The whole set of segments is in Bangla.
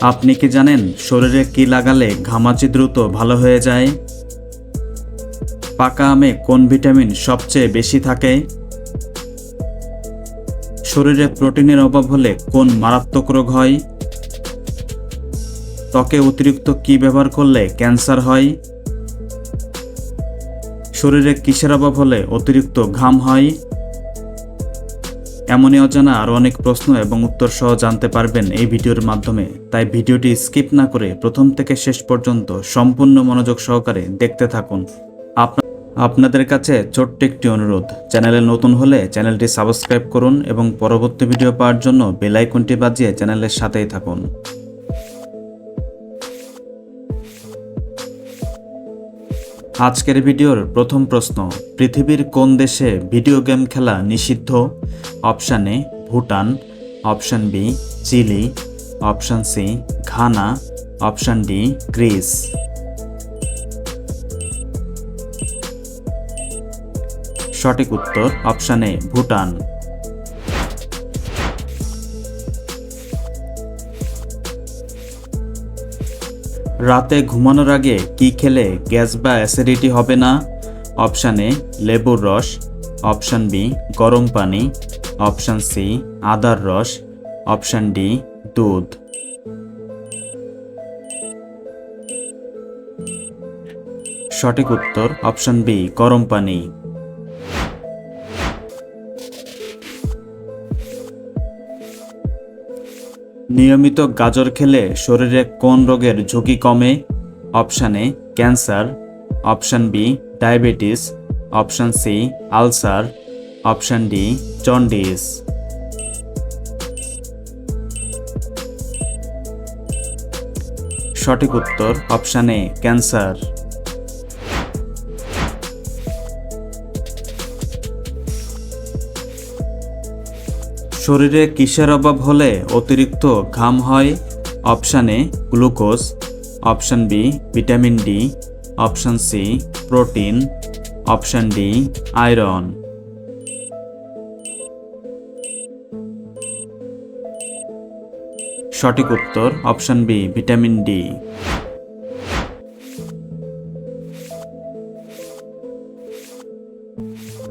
আপনি কি জানেন শরীরে কি লাগালে ঘামাচি দ্রুত ভালো হয়ে যায়? পাকা আমে কোন ভিটামিন সবচেয়ে বেশি থাকে? শরীরে প্রোটিনের অভাব হলে কোন মারাত্মক রোগ হয়? ত্বকে অতিরিক্ত কি ব্যবহার করলে ক্যান্সার হয়? শরীরে কিসের অভাব হলে অতিরিক্ত ঘাম হয়? এমনই অজানা আরও অনেক প্রশ্ন এবং উত্তর সহ জানতে পারবেন এই ভিডিওর মাধ্যমে। তাই ভিডিওটি স্কিপ না করে প্রথম থেকে শেষ পর্যন্ত সম্পূর্ণ মনোযোগ সহকারে দেখতে থাকুন। আপনা- আপনাদের কাছে ছোট্ট একটি অনুরোধ। চ্যানেলে নতুন হলে চ্যানেলটি সাবস্ক্রাইব করুন এবং পরবর্তী ভিডিও পাওয়ার জন্য বেলাইকনটি বাজিয়ে চ্যানেলের সাথেই থাকুন। আজকের ভিডিওর প্রথম প্রশ্ন, পৃথিবীর কোন দেশে ভিডিও গেম খেলা নিষিদ্ধ? Option A, Bhutan, option B, Chile, option C, Ghana, option D, Greece. সঠিক উত্তর, অপশান এ, ভুটান। রাতে ঘুমানোর আগে কি খেলে গ্যাস বা অ্যাসিডিটি হবে না? অপশান এ, লেবুর রস। অপশান বি, গরম পানি। অপশান সি, আদার রস। অপশান ডি, দুধ। সঠিক উত্তর অপশান বি, গরম পানি। নিয়মিত গাজর খেলে শরীরে কোন রোগের ঝুঁকি কমে? Option A, cancer. Option B, diabetes. Option C, ulcer. Option D, jaundice. সঠিক উত্তর অপশান এ, ক্যান্সার। শরীরে কিসের অভাব হলে অতিরিক্ত ঘাম হয়? Option A, glucose. Option B, vitamin D. Option C, protein. Option D, iron. সঠিক উত্তর অপশান বি, ভিটামিন ডি।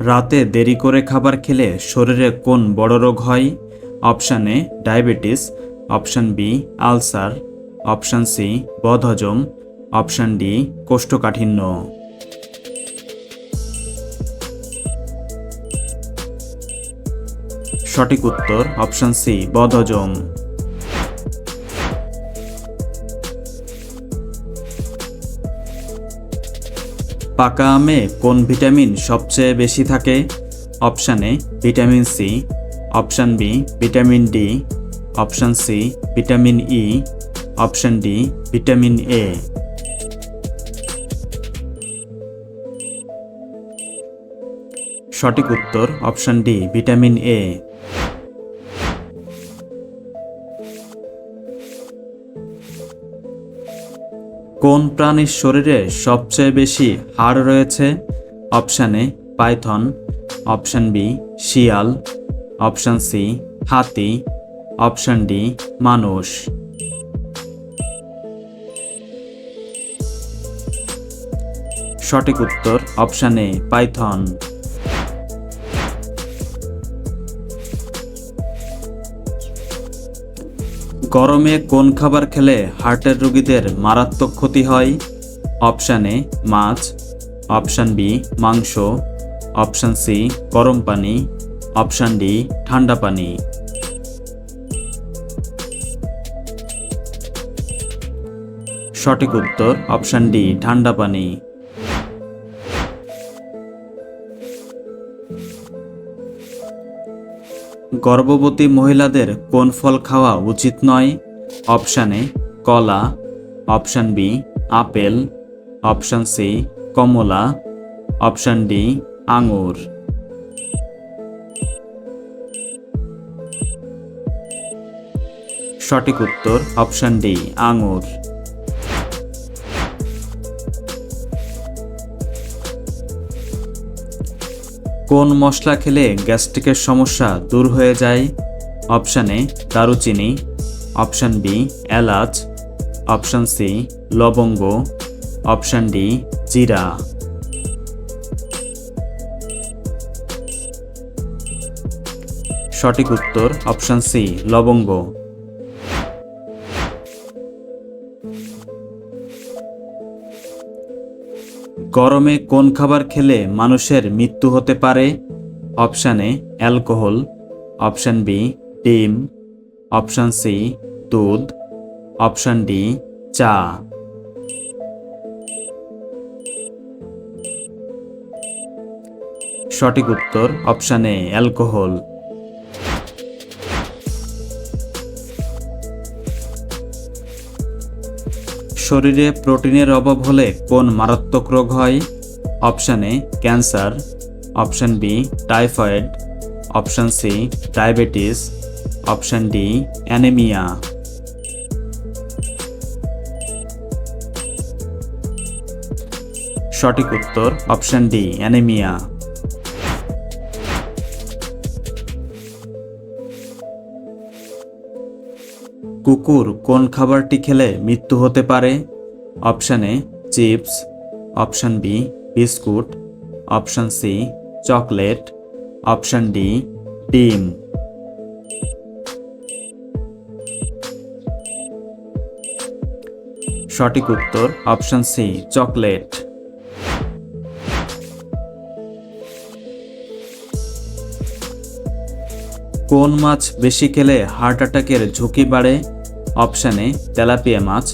রাতে দেরি করে খাবার খেলে শরীরে কোন বড় রোগ হয়? Option A, diabetes, option B, ulcer, option C বদহজম অপশান ডি, কোষ্ঠকাঠিন্য। সঠিক উত্তর, অপশান সি বদহজম পাকা আমে কোন ভিটামিন সবচেয়ে বেশি থাকে? Option A, vitamin C. Option B, vitamin D. Option C, vitamin E. Option D, vitamin A. সঠিক উত্তর, অপশান ডি, ভিটামিন এ। কোন প্রাণীর শরীরে সবচেয়ে বেশি হাড় রয়েছে? Option A, python. Option B, শিয়াল। অপশান সি, হাতি। অপশান ডি, মানুষ। সঠিক উত্তর অপশান এ, পাইথন। গরমে কোন খাবার খেলে হার্টের রোগীদের মারাত্মক ক্ষতি হয়? অপশান এ, মাছ। অপশান বি, মাংস। অপশান সি, গরম পানি। অপশান ডি, ঠান্ডা পানি। সঠিক উত্তর, অপশান ডি, ঠান্ডা পানি। গর্ভবতী মহিলাদের কোন ফল খাওয়া উচিত নয়? অপশান এ, কলা। Option B, apple. Option C, কমলা। অপশান ডি, আঙুর। সঠিক উত্তর অপশান ডি, আঙুর। কোন মশলা খেলে গ্যাস্ট্রিকের সমস্যা দূর হয়ে যায়? অপশান এ, দারুচিনি। অপশান বি, এলাচ। অপশান সি, লবঙ্গ। অপশান ডি, জিরা। সঠিক উত্তর অপশান সি, লবঙ্গ। গরমে কোন খাবার খেলে মানুষের মৃত্যু হতে পারে? Option A, alcohol. Option B, ডিম। অপশান সি, দুধ। অপশান ডি, চা। সঠিক উত্তর অপশান এ, অ্যালকোহল। শরীরে প্রোটিনের অভাব হলে কোন মারাত্মক রোগ হয়? Option A, cancer. Option B, typhoid. Option C, diabetes. Option D, anaemia. সঠিক উত্তর অপশান ডি, অ্যানেমিয়া। কুকুর কোন খাবারটি খেলে মৃত্যু হতে পারে? Option A, chips. Option B, biscuit. Option C, chocolate. Option D, ডিম। সঠিক উত্তর অপশান সি, চকলেট। কোন মাছ বেশি খেলে হার্ট অ্যাটাকের ঝুঁকি বাড়ে? অপশান এ, তেলাপিয়া মাছ,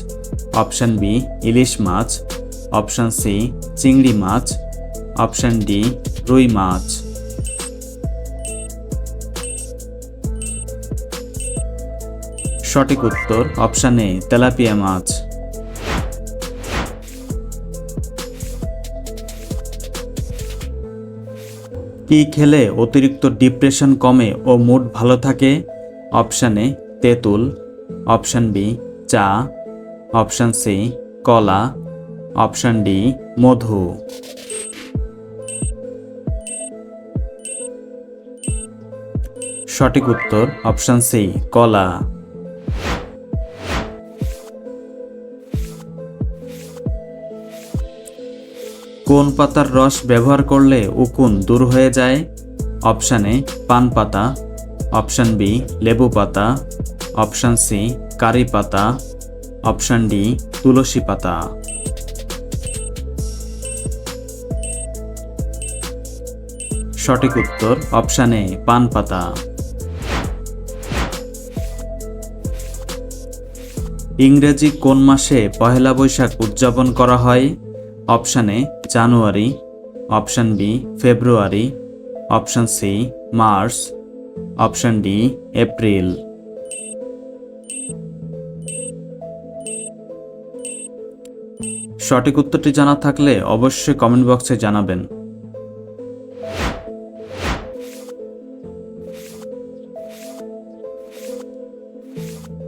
অপশান বি, ইলিশ মাছ, অপশান সি, চিংড়ি মাছ, অপশান ডি, রুই মাছ। সঠিক উত্তর অপশান এ, তেলাপিয়া মাছ। কি খেলে অতিরিক্ত ডিপ্রেশন কমে ও মুড ভালো থাকে? অপশান তেঁতুল অপশান বি, চা। অপশান সি, কলা। অপশান ডি, মধু। সঠিক উত্তর, অপশান সি, কলা। কোন পাতার রস ব্যবহার করলে উকুন দূর হয়ে যায়? অপশান পান পাতা। অপশান বি, লেবু পাতা। অপশান সি, কারি পাতা। অপশান ডি, তুলসী পাতা। সঠিক উত্তর অপশান এ, পান পাতা। ইংরেজি কোন মাসে পহেলা বৈশাখ উদযাপন করা হয়? Option A, January. Option B, February. Option C, March. Option D, April. সঠিক উত্তরটি জানা থাকলে অবশ্যই কমেন্ট বক্সে জানাবেন।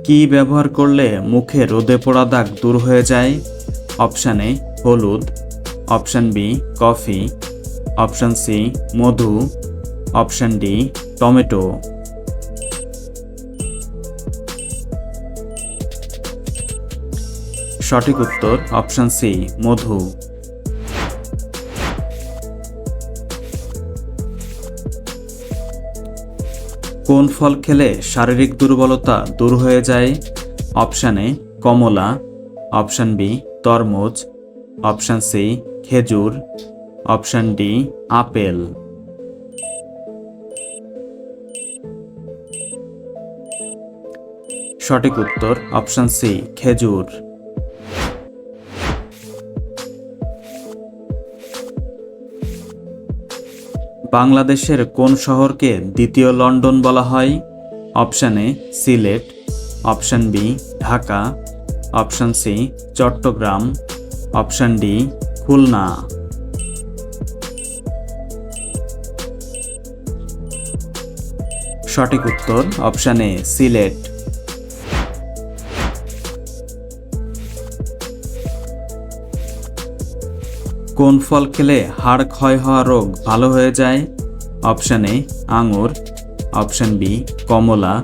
কি ব্যবহার করলে মুখে রোদে পোড়া দাগ দূর হয়ে যায়? অপশান এ হলুদ। Option B coffee. Option C মধু। Option D tomato. সঠিক উত্তর অপশান সি মধু। কোন ফল খেলে শারীরিক দুর্বলতা দূর হয়ে যায়? অপশান এ কমলা। অপশান বি তরমুজ। অপশান সি খেজুর। Option D apple. সঠিক উত্তর অপশান সি খেজুর। বাংলাদেশের কোন শহরকে দ্বিতীয় লন্ডন বলা হয়? Option A, Sylhet. Option B, Dhaka. Option C, Chittagong. Option D, Khulna. সঠিক উত্তর অপশান এ, সিলেট। কোন ফল খেলে হাড় ক্ষয় হওয়া রোগ ভালো হয়ে যায়? অপশান এ, আঙুর। অপশান বি, কমলা।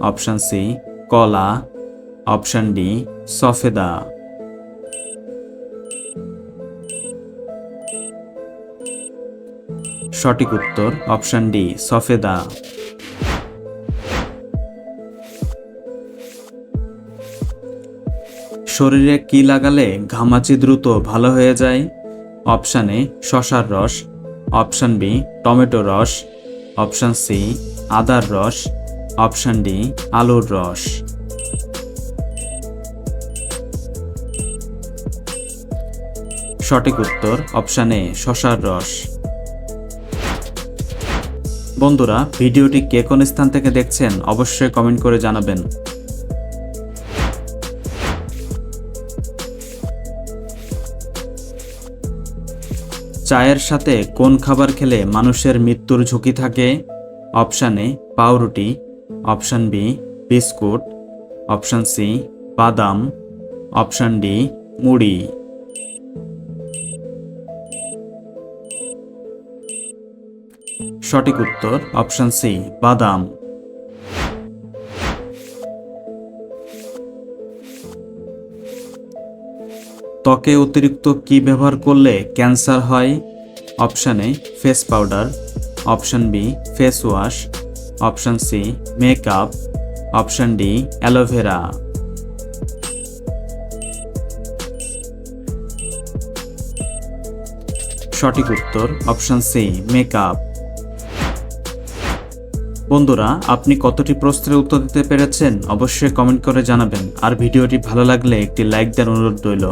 অপশান সি, কলা। অপশান ডি, সফেদা। সঠিক উত্তর অপশান ডি, সফেদা। শরীরে কি লাগালে ঘামাচি দ্রুত ভালো হয়ে যায়? অপশান এ শশার রস, অপশান বি টমেটো রস, অপশান সি আদার রস, অপশান ডি আলুর রস। সঠিক উত্তর অপশান এ শশার রস। বন্ধুরা, ভিডিওটি কে কোন স্থান থেকে দেখছেন অবশ্যই কমেন্ট করে জানাবেন। চায়ের সাথে কোন খাবার খেলে মানুষের মৃত্যুর ঝুঁকি থাকে? অপশান এ, পাউরুটি। Option B, biscuit. Option C, বাদাম। অপশান ডি, মুড়ি। সঠিক উত্তর, অপশান সি, বাদাম। ত্বকে অতিরিক্ত কি ব্যবহার করলে ক্যান্সার হয়? Option A face powder option B face wash option C makeup option D aloe vera সঠিক উত্তর, অপশান সি মেকআপ বন্ধুরা, আপনি কতটি প্রশ্নের উত্তর দিতে পেরেছেন অবশ্যই কমেন্ট করে জানাবেন। আর ভিডিওটি ভালো লাগলে একটি লাইক দেওয়ার অনুরোধ রইল।